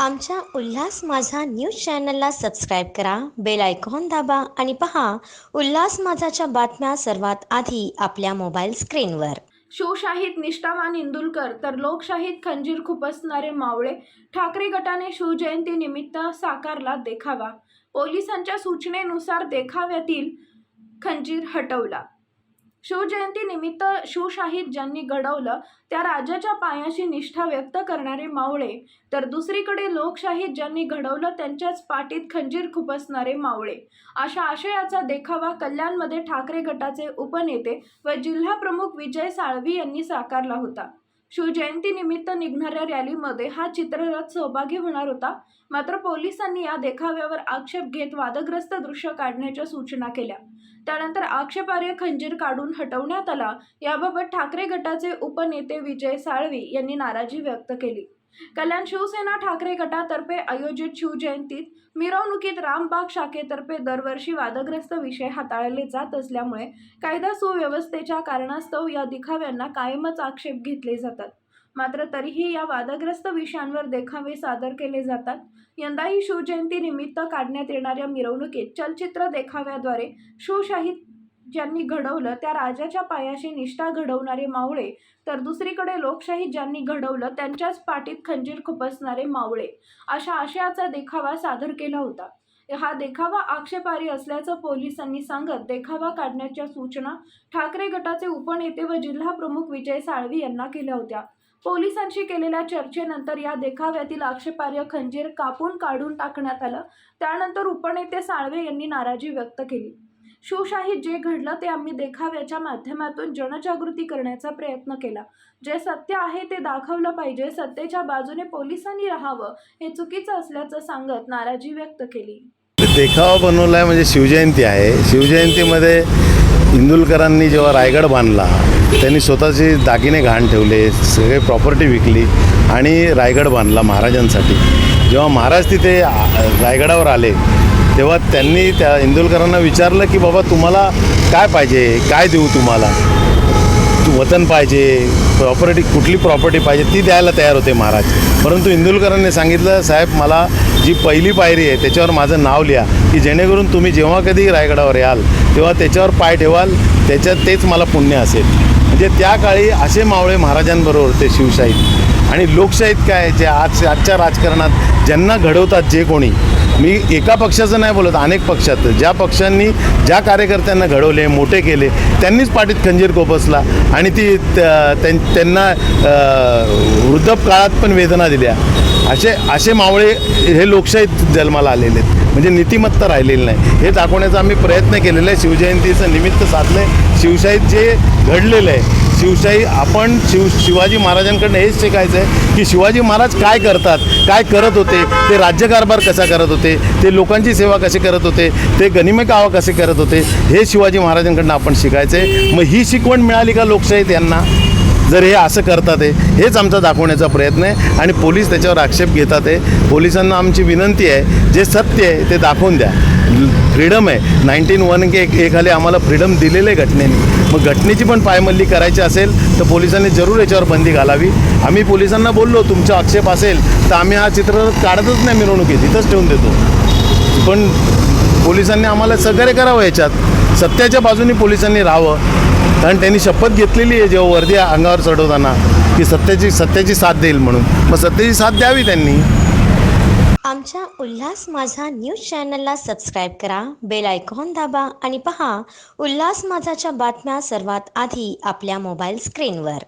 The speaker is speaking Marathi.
आमच्या उल्हास माझा न्यूज चॅनलला सबस्क्राईब करा बेल आयकॉन दाबा आणि पहा उल्हास माझाच्या बातम्या सर्वात आधी आपल्या मोबाईल स्क्रीनवर. शिवशाहीत निष्ठावान इंदुलकर तर लोकशाहीत खंजीर खुपसणारे मावळे ठाकरे गटाने शिवजयंती निमित्त साकारला देखावा. पोलिसांच्या सूचनेनुसार देखाव्यातील खंजीर हटवला. शिवजयंतीनिमित्त शिवशाहीत ज्यांनी घडवलं त्या राजाच्या पायाशी निष्ठा व्यक्त करणारे मावळे. तर दुसरीकडे लोकशाहीत ज्यांनी घडवलं त्यांच्याच पाठीत खंजीर खुपसणारे मावळे. अशा आशयाचा देखावा कल्याणमध्ये ठाकरे गटाचे उपनेते व जिल्हा प्रमुख विजय साळवी यांनी साकारला होता. शिवजयंतीनिमित्त निघणाऱ्या रॅलीमध्ये हा चित्ररथ सहभागी होणार होता. मात्र पोलिसांनी या देखाव्यावर आक्षेप घेत वादग्रस्त दृश्य काढण्याच्या सूचना केल्या. त्यानंतर आक्षेपार्ह खंजीर काढून हटवण्यात आला. याबाबत ठाकरे गटाचे उपनेते विजय साळवी यांनी नाराजी व्यक्त केली. कल्याण शिवसेना ठाकरे गटातर्फे आयोजित शिवजयंतीत मिरवणुकीत रामबाग शाखेतर्फे दरवर्षी वादग्रस्त विषय हाताळले जात असल्यामुळे कायदा सुव्यवस्थेच्या कारणास्तव या दिखाव्यांना कायमच आक्षेप घेतले जातात. मात्र तरीही या वादग्रस्त विषयांवर देखावे सादर केले जातात. यंदाही शिवजयंती निमित्त काढण्यात येणाऱ्या मिरवणुकीत चलचित्र देखाव्याद्वारे शिवशाहीत ज्यांनी घडवलं त्या राजाच्या पायाशी निष्ठा घडवणारे मावळे तर दुसरीकडे लोकशाही ज्यांनी घडवलं त्यांच्याच पाठीत खंजीर खुपसणारे मावळे. अशा आशयाचा देखावा सादर केला होता. हा देखावा आक्षेपारी असल्याचं पोलिसांनी सांगत देखावा काढण्याच्या सूचना ठाकरे गटाचे उपनेते व जिल्हा प्रमुख विजय साळवी यांना केल्या होत्या. पोलिसांशी केलेल्या चर्चेनंतर या देखाव्यातील आक्षेपार्ह खंजीर कापून काढून टाकण्यात आलं. त्यानंतर उपनेते साळवे यांनी नाराजी व्यक्त केली. शिवशाहीत जे घडलं ते आम्ही देखाव्याच्या माध्यमातून जनजागृती करण्याचा प्रयत्न केला. जे सत्य आहे ते दाखवलं पाहिजे. सत्तेच्या बाजूने पोलिसांनी राहावं हे चुकीचं असल्याचं सांगत नाराजी व्यक्त केली. देखावा बनवला आहे म्हणजे शिवजयंती आहे. शिवजयंतीमध्ये इंदुलकरांनी जेव्हा रायगड बांधला त्यांनी स्वतःचे दागिने घाण ठेवले सगळे प्रॉपर्टी विकली आणि रायगड बांधला महाराजांसाठी. जेव्हा महाराज तिथे रायगडावर आले तेव्हा त्यांनी त्या इंदुलकरांना विचारलं की बाबा तुम्हाला काय पाहिजे? काय देऊ तुम्हाला? तू वतन पाहिजे प्रॉपर्टी कुठली प्रॉपर्टी पाहिजे ती द्यायला तयार होते महाराज. परंतु इंदुलकरांनी सांगितलं साहेब मला जी पहिली पायरी आहे त्याच्यावर माझं नाव लिहा की जेणेकरून तुम्ही जेव्हा कधी रायगडावर याल तेव्हा त्याच्यावर पाय ठेवाल त्याच्यात तेच मला पुण्य असेल. म्हणजे त्या काळी असे मावळे महाराजांबरोबर ते शिवशाहीत आणि लोकशाहीत काय जे आज आजच्या राजकारणात ज्यांना घडवतात जे कोणी मी एका पक्षाचं नाही बोलत अनेक पक्षात. ज्या पक्षांनी ज्या कार्यकर्त्यांना घडवले मोठे केले त्यांनीच पाठीत खंजीर कोपसला आणि ती त्या- त्यां- त्यांना अ, वृद्धकाळात पण वेदना दिल्या. असे असे मावळे हे लोकशाहीत जन्माला आलेले आहेत. म्हणजे नीतिमत्ता राहिलेली नाही. हे दाखवण्याचा आम्ही प्रयत्न केलेला आहे. शिवजयंतीचं निमित्त साधलं आहे शिवशाहीत जे घडलेलं आहे शिवशाही आपण शिव शिवाजी महाराजांकडनं हेच शिकायचं आहे की शिवाजी महाराज काय करतात काय करत होते ते राज्यकारभार कसा करत होते ते लोकांची सेवा कशी करत होते ते गनिमे कावा कसे करत होते हे शिवाजी महाराजांकडनं आपण शिकायचं आहे मग ही शिकवण मिळाली का लोकशाहीत यांना? जर हे असं करतात आहे हेच आमचा दाखवण्याचा प्रयत्न आहे आणि पोलीस त्याच्यावर आक्षेप घेतात आहे पोलिसांना आमची विनंती आहे जे सत्य आहे ते दाखवून द्या. फ्रीडम आहे. नाईन्टीन वन के एखाली आम्हाला फ्रीडम दिलेलं आहे घटनेने. मग घटनेची पण पायमल्ली करायची असेल तर पोलिसांनी जरूर याच्यावर बंदी घालावी. आम्ही पोलिसांना बोललो तुमचा आक्षेप असेल तर आम्ही हा चित्र काढतच नाही मिरवणुकीत इथंच ठेवून देतो. पण पोलिसांनी आम्हाला सहकार्य करावं याच्यात. सत्याच्या बाजूने पोलिसांनी राहावं. कारण त्यांनी शपथ घेतलेली आहे जेव्हा वर्दी अंगावर चढवताना की सत्याची सत्याची साथ देईल म्हणून. मग सत्याची साथ द्यावी त्यांनी. आमच्या उल्हास माझा न्यूज चॅनलला सबस्क्राईब करा बेल आयकॉन दाबा आणि पहा उल्हास माझाच्या बातम्या सर्वात आधी आपल्या मोबाईल स्क्रीनवर.